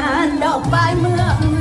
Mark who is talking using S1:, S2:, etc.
S1: านดอกปลาเมือง